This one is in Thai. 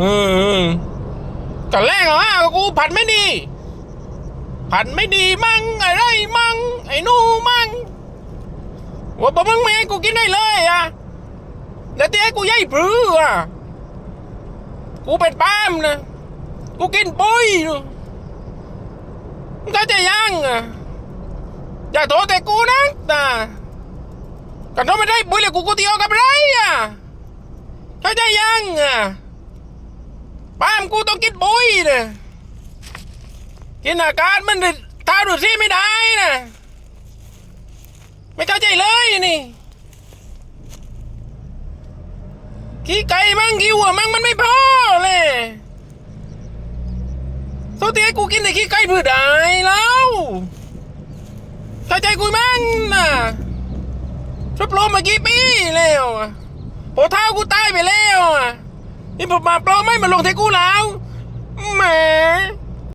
อืมตอนแรกอะว่ากูผัดไม่ดี ผัดไม่ดีมั่งอะไรมั่งไอ้นูมั่งว่าบ่มึงไม่ให้กูกินได้เลยอะแล้วที่ให้กูย่ายปรืออะกูเป็นป้ามนะกูกินปุ้ยนะมึงเข้าใจยังอะอย่าโทษแต่กูนะนะกันโทษไม่ได้ปุ้ยเลยกูกูตีออกกับไรอะเข้าใจยังอะ ป้ามกูต้องกินปุ้ยนะกินอาการมันท้าดูดซี่ไม่ได้นะไม่เข้าใจเลยนี่ขี้ไก่มั่งขี้วัวมั่งมันไม่พอเลยสุดที่ให้กูกินแต่ขี้ไก่เพื่อได้แล้วเข้าใจกูมั่งนะชุบลมมากี่ปีแล้วอะพอเท้ากูตายไปแล้วอะ ศพมาปลอมไม่มาลงเทกูแล้วแหม